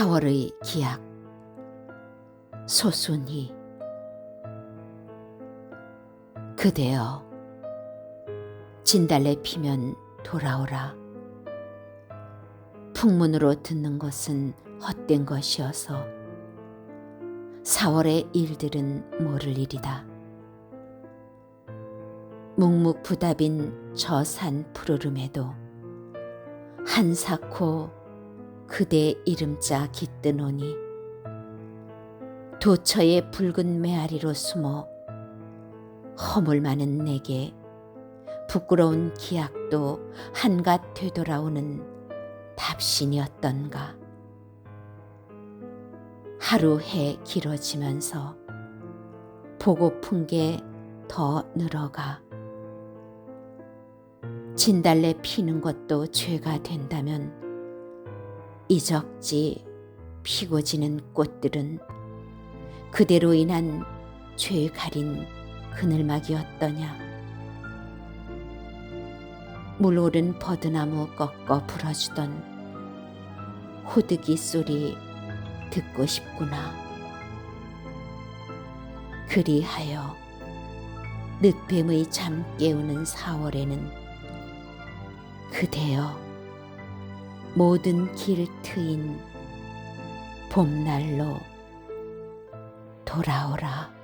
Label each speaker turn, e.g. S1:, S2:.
S1: 4월의 기약. 소순이. 그대여 진달래 피면 돌아오라. 풍문으로 듣는 것은 헛된 것이어서 4월의 일들은 모를 일이다. 묵묵부답인 저 산 푸르름에도 한사코 그대 이름자 깃드노니. 도처의 붉은 메아리로 숨어 허물 많은 내게 부끄러운 기약도 한갓 되돌아오는 답신이었던가. 하루 해 길어지면서 보고픈 게 더 늘어가. 진달래 피는 것도 죄가 된다면 이적지 피고 지는 꽃들은 그대로 인한 죄 가린 그늘막이었더냐. 물오른 버드나무 꺾어 불어주던 호드기 소리 듣고 싶구나. 그리하여 늦뱀의 잠 깨우는 4월에는 그대여 모든 길 트인 봄날로 돌아오라.